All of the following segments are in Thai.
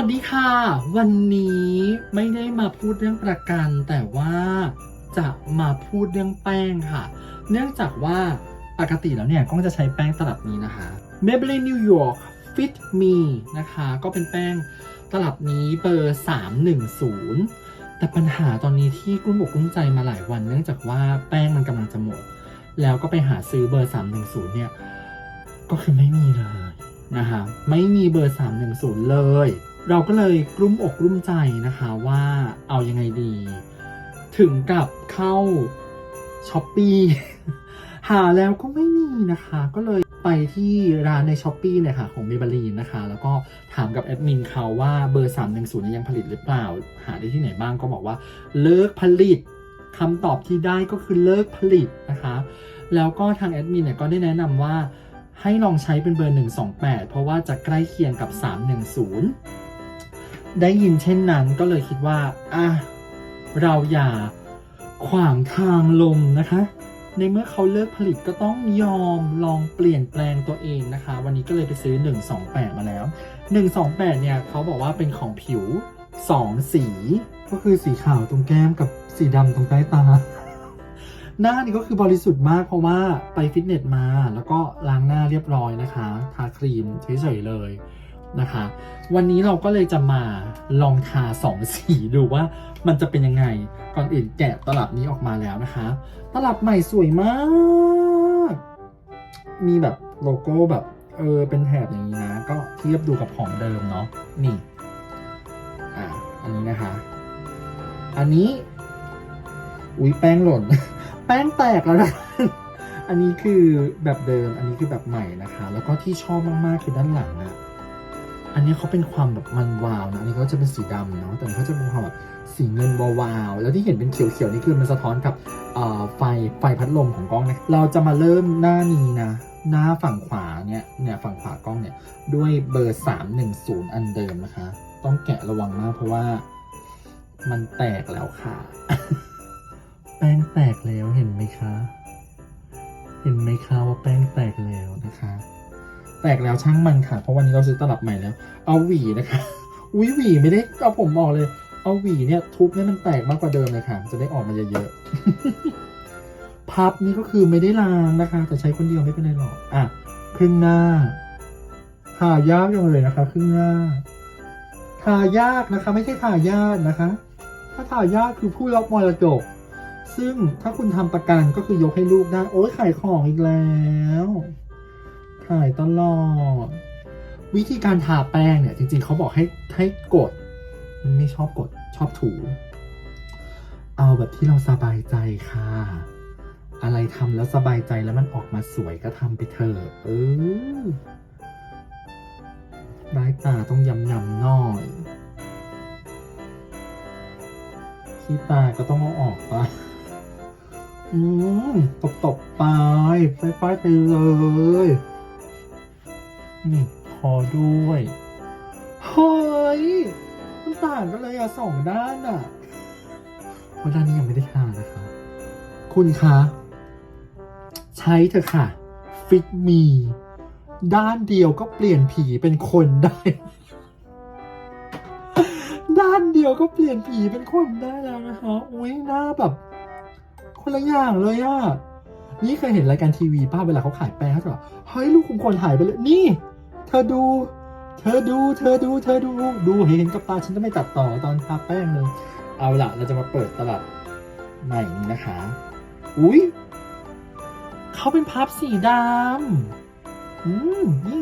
วัสดีค่ะ วันนี้ไม่ได้มาพูดเรื่องประกัน แต่ว่าจะมาพูดเรื่องแป้งค่ะ เนื่องจากว่าปกติแล้วเนี่ยก้องจะใช้แป้งตลับนี้นะคะ Maybelline New York Fit Me นะคะ ก็เป็นแป้งตลับนี้เบอร์ 310 แต่ปัญหาตอนนี้ที่กลุ้มอกกลุ้มใจมาหลายวัน เนื่องจากว่าแป้งมันกำลังจะหมด แล้วก็ไปหาซื้อเบอร์ 310 เนี่ย ก็คือไม่มีเลยนะคะไม่มีเบอร์ 310 เลย เราก็เลยกลุ้มอกกลุ้มใจนะคะว่าเอายังไงดี ถึงกับเข้าช้อปปีหาแล้วก็ไม่มีนะคะ ก็เลยไปที่ร้านในช้อปปี้เนี่ยค่ะของเมเบลีนนะคะ แล้วก็ถามกับแอดมินเขาว่าเบอร์ 310นี่ยยังผลิตหรือเปล่า หาได้ที่ไหนบ้างก็บอกว่าเลิกผลิตคำตอบที่ได้ก็คือเลิกผลิตนะคะ แล้วก็ทางแอดมินเนี่ยก็ได้แนะนำว่าให้ลองใช้เป็นเบอร์ 128 เพราะว่าจะใกล้เคียงกับ 310 ได้ยินเช่นนั้นก็เลยคิดว่าอะเราอย่าขวางทางลมนะคะ ในเมื่อเขาเลิกผลิตก็ต้องยอมลองเปลี่ยนแปลงตัวเองนะคะ วันนี้ก็เลยไปซื้อ 128 มาแล้ว 128 เนี่ยเขาบอกว่าเป็นของผิว 2 สี ก็คือสีขาวตรงแก้มกับสีดำตรงใต้ตา หน้านี่ก็คือบริสุทธิ์มากเพราะว่าไปฟิตเนสมา แล้วก็ล้างหน้าเรียบร้อยนะคะ ทาครีมเฉยๆเลย นะคะ วันนี้เราก็เลยจะมาลองทาสองสีดูว่ามันจะเป็นยังไง ก่อนอื่นแกะตลับนี้ออกมาแล้วนะคะ ตลับใหม่สวยมาก มีแบบโลโก้แบบเออเป็นแถบอย่างนี้นะ ก็เทียบดูกับของเดิมเนาะนี่อะอันนี้นะคะ อันนี้อุ้ยแป้งหล่น แป้งแตกแล้วนะอันนี้คือแบบเดิม อันนี้คือแบบใหม่นะคะ แล้วก็ที่ชอบมากๆคือด้านหลังอะ อันนี้เขาเป็นความแบบมันวาวนะอันนี้เขาจะเป็นสีดำเนาะแต่เขาจะเป็นความแบบสีเงินวาวๆแล้วที่เห็นเป็นเขียวๆนี่คือมันสะท้อนกับไฟไฟพัดลมของกล้องนะเราจะมาเริ่มหน้านี้นะ หน้าฝั่งขวาเนี่ยเนี่ยฝั่งขวากล้องเนี่ยด้วยเบอร์ 310 อันเดิมนะคะ ต้องแกะระวังมากเพราะว่ามันแตกแล้วค่ะ แป้งแตกแล้วเห็นไหมคะ เห็นไหมคะว่าแป้งแตกแล้วนะคะ แตกแล้วช่างมันค่ะ เพราะวันนี้เราซื้อตลับใหม่แล้ว เอาหวีนะคะ อุ้ยหวีไม่ได้เอาผมออกเลย เอาหวีเนี่ยทุบให้มันแตกมากกว่าเดิมเลยค่ะ จะได้ออกมาเยอะๆ พับนี่ก็คือไม่ได้ล้างนะคะ แต่ใช้คนเดียวไม่เป็นไรหรอก อะ ครึ่งหน้าทายากจังเลยนะคะ ครึ่งหน้าทายากนะคะไม่ใช่ทายากนะคะ ถ้าทายากคือผู้รับมรดก ซึ่งถ้าคุณทำประกันก็คือยกให้ลูกได้ โอ้ยขายของอีกแล้ว ขายตลอด วิธีการทาแป้งเนี่ย จริงๆเขาบอกให้ให้กด ไม่ชอบกดชอบถู เอาแบบที่เราสบายใจค่ะ อะไรทำแล้วสบายใจแล้วมันออกมาสวยก็ทำไปเถอะเออได้ตาต้องยำยำๆหน่อยขี้ตาก็ต้องเอาออกปะอืมตบตบๆไปไปไปไปเลย นี่พอด้วย เฮ้ย มันต่างกันเลยอะสองด้านอะเพราะด้านนี้ยังไม่ได้ทานะคะ คุณคะ ใช้เถอะค่ะ ฟิตมี ด้านเดียวก็เปลี่ยนผีเป็นคนได้ ด้านเดียวก็เปลี่ยนผีเป็นคนได้แล้วนะคะอุ้ยหน้าแบบ คนละอย่างเลยอะนี่เคยเห็นรายการทีวีป้าเวลาเขาขายแป้งเขาจะบอกเฮ้ยลูกคุมคนหายไปเลยนี่ เธอดู เธอดู เธอดู เธอดู ดูเห็นกับตาฉันจะไม่ตัดต่อตอนทาแป้งเลย เอาละเราจะมาเปิดตลับใหม่นี้นะคะ อุ้ยเขาเป็นพับสีดำอืมนี่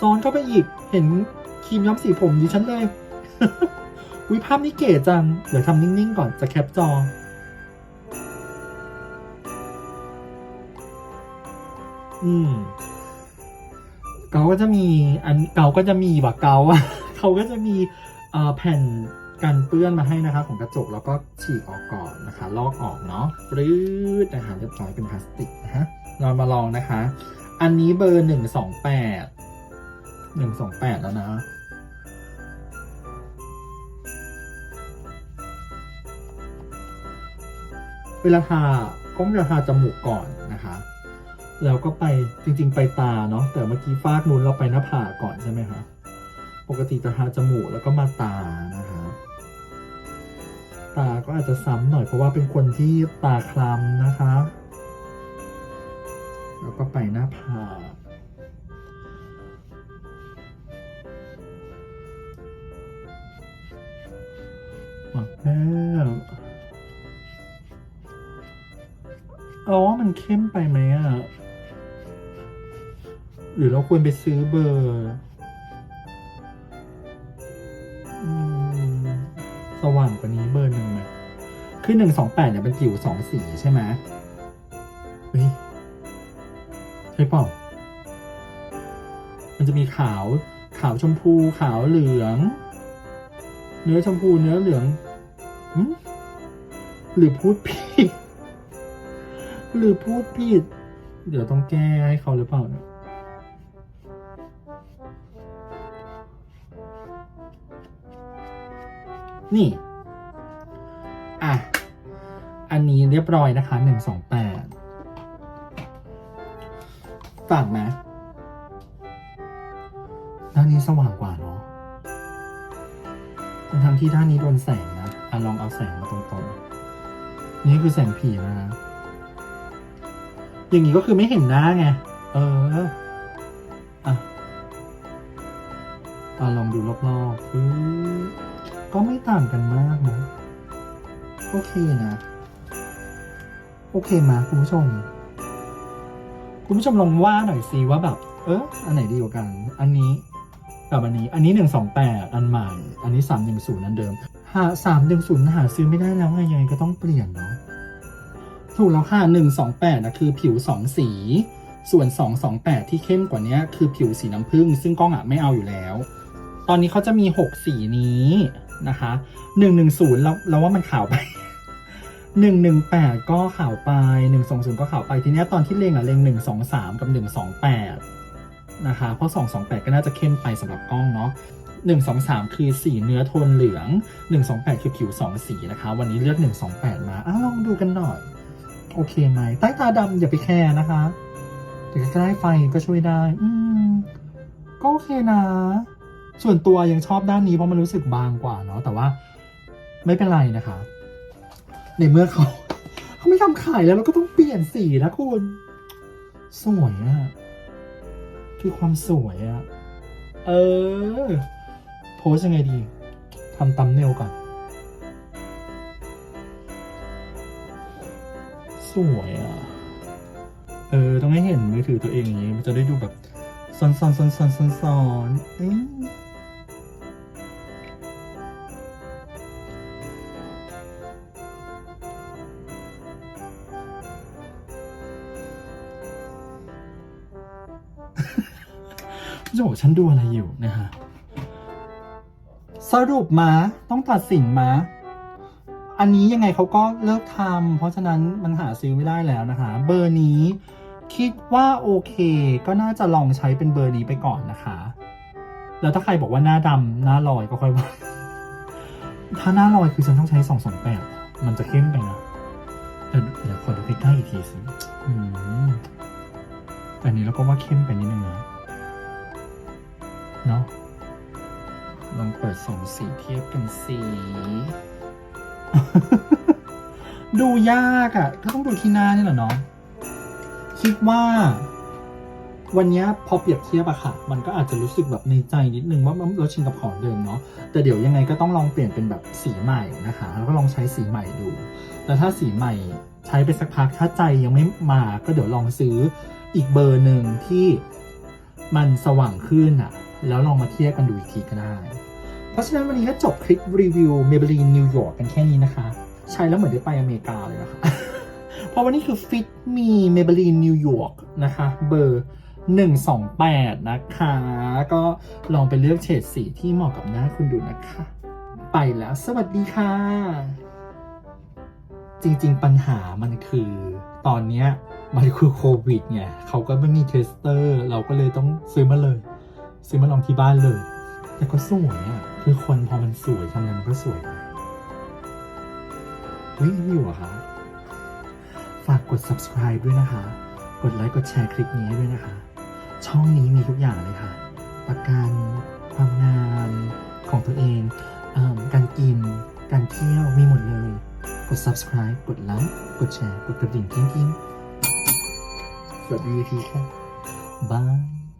ซ้อนเข้าไปอีก เห็นครีมย้อมสีผมดิฉันเลย อุ้ยภาพนี้เก๋จัง เดี๋ยวทำนิ่งๆก่อนจะแคปจออืม เกาก็จะมีอันเกาก็จะมีแบบเกาเขาก็จะมีเอ่อแผ่นกันเปื้อนมาให้นะคะของกระจกแล้วก็ฉีกออกก่อนนะคะ ลอกออกเนาะปรืดนะคะเรียบร้อยเป็นพลาสติกนะฮะเรามาลองนะคะ อันนี้เบอร์หนึ่งสองแปดหนึ่งสองแปดแล้วนะเวลาทาก็จะทาจมูกก่อนนะคะ แล้วก็ไปจริงๆไปตาเนาะแต่เมื่อกี้ฟากนู้นเราไปหน้าผากก่อนใช่ไหมคะปกติจะทาจมูกแล้วก็มาตานะคะตาก็อาจจะซ้ำหน่อยเพราะว่าเป็นคนที่ตาคล้ำนะคะ แล้วก็ไปหน้าผากมักแก้มอ๋อ มันเข้มไปไหมอะ หรือเราควรไปซื้อเบอร์สว่างกว่านี้เบอร์หนึ่งไหมคือหนึ่งสองแปดเนี่ยเป็นผิวสองสีใช่ไหมเฮ้ยใช่เปล่ามันจะมีขาวขาวชมพูขาวเหลือง เนื้อชมพูเนื้อเหลืองหึหรือพูดผิด หรือพูดผิด เดี๋ยวต้องแก้ให้เขาหรือเปล่าเนี่ย นี่ อะ อันนี้เรียบร้อยนะคะหนึ่งสองแปดต่างไหมด้านนี้สว่างกว่าเนาะทั้งที่ด้านนี้โดนแสงนะอะลองเอาแสงมาตรงๆ นี่คือแสงผีนะอย่างนี้ก็คือไม่เห็นหน้าไง เออ อะอะลองดูรอบๆปึ๊บ ก็ไม่ต่างกันมากนะ โอเคนะ โอเคมาคุณผู้ชม คุณผู้ชมลองว่าหน่อยสิว่าแบบ เอออันไหนดีกว่ากัน อันนี้กับอันนี้ อันนี้หนึ่งสองแปดอันใหม่ อันนี้สามหนึ่งศูนย์อันเดิม หาสามหนึ่งศูนย์หาซื้อไม่ได้แล้วไงยังไงก็ต้องเปลี่ยนเนาะ ถูกแล้วค่ะหนึ่งสองแปดนะคือผิวสองสี ส่วนสองสองแปดที่เข้มกว่านี้คือผิวสีน้ำผึ้งซึ่งกล้องอะไม่เอาอยู่แล้ว ตอนนี้เขาจะมีหกสีนี้ นะคะหนึ่งหนึ่งศูนย์เราเราว่ามันขาวไปหนึ่งหนึ่งแปดก็ขาวไปหนึ่งสองศูนย์ก็ขาวไปทีนี้ตอนที่เลงอะเลงหนึ่งสองสามกับหนึ่งสองแปดนะคะเพราะสองสองแปดก็น่าจะเข้มไปสำหรับกล้องเนาะหนึ่งสองสามคือสีเนื้อโทนเหลืองหนึ่งสองแปดคือผิวสองสีนะคะ วันนี้เลือกหนึ่งสองแปดมาอ้าลองดูกันหน่อย โอเคไหมใต้ตาดำอย่าไปแคร์นะคะแต่ใกล้ไฟก็ช่วยได้ อืมก็โอเคนะ ส่วนตัวยังชอบด้านนี้เพราะมันรู้สึกบางกว่าเนาะแต่ว่าไม่เป็นไรนะคะ ในเมื่อเขาเขาไม่ทำขายแล้วเราก็ต้องเปลี่ยนสีนะคุณสวยอะคือความสวยอะเออ โพสยังไงดีทำตัมเนลก่อน สวยอะเออ ต้องให้เห็นมือถือตัวเองอย่างนี้ มันจะได้ดูแบบซ้อนซ้อนซ้อนซ้อนซ้อนซ้อน จะบอกฉันดูอะไรอยู่นะคะสรุปมาต้องตัดสินมา อันนี้ยังไงเขาก็เลิกทำเพราะฉะนั้นมันหาซื้อไม่ได้แล้วนะคะ เบอร์นี้คิดว่าโอเคก็น่าจะลองใช้เป็นเบอร์นี้ไปก่อนนะคะ แล้วถ้าใครบอกว่าหน้าดำหน้าลอยก็ค่อยว่า ถ้าหน้าลอยคือฉันต้องใช้สองสองแปดมันจะเข้มไปนะแต่เดี๋ยวขอดูใกล้ๆอีกทีสิอันนี้เราก็ว่าเข้มไปนิดนึงนะ เนาะลองเปิดสองสีเทียบกันสี ดูยากอะ่ะก็ต้องดูที่หน้านี่แหละเนาะคิดว่า วันนี้พอเปรียบเทียบอะค่ะ มันก็อาจจะรู้สึกแบบในใจนิดนึงว่าเราชินกับของเดิมเนาะแต่เดี๋ยวยังไงก็ต้องลองเปลี่ยนเป็นแบบสีใหม่นะคะ แล้วก็ลองใช้สีใหม่ดูแล้วถ้าสีใหม่ใช้ไปสักพักถ้าใจยังไม่มาก็เดี๋ยวลองซื้ออีกเบอร์หนึ่งที่มันสว่างขึ้นอะ แล้วลองมาเทียบกันดูอีกทีก็ได้ เพราะฉะนั้นวันนี้ก็จบคลิปรีวิว Maybelline New York กันแค่นี้นะคะ ใช้แล้วเหมือนได้ไปอเมริกาเลยนะคะ เพราะวันนี้คือ Fit Me Maybelline New York นะคะ เบอร์ 128 นะคะ ก็ลองไปเลือกเฉดสีที่เหมาะกับหน้าคุณดูนะคะ ไปแล้วสวัสดีค่ะ จริงๆปัญหามันคือตอนเนี้ยมันคือโควิดไงเขาก็ไม่มีเทสเตอร์ เราก็เลยต้องซื้อมาเลย ซื้อมาลองที่บ้านเลย แต่ก็สวยอะคือคนพอมันสวยทำไงมันก็สวยนะเฮ้ยอยู่เหรอคะฝากกด subscribe ด้วยนะคะ กดไลค์กดแชร์คลิปนี้ด้วยนะคะ ช่องนี้มีทุกอย่างเลยค่ะ ประกันความงามตัวเองเอการกิน การเที่ยวมีหมดเลย กด subscribe กดไลค์กดแชร์ กดกระดิ่งกิ้งกิ้งสวัสดีทีค่ะบาย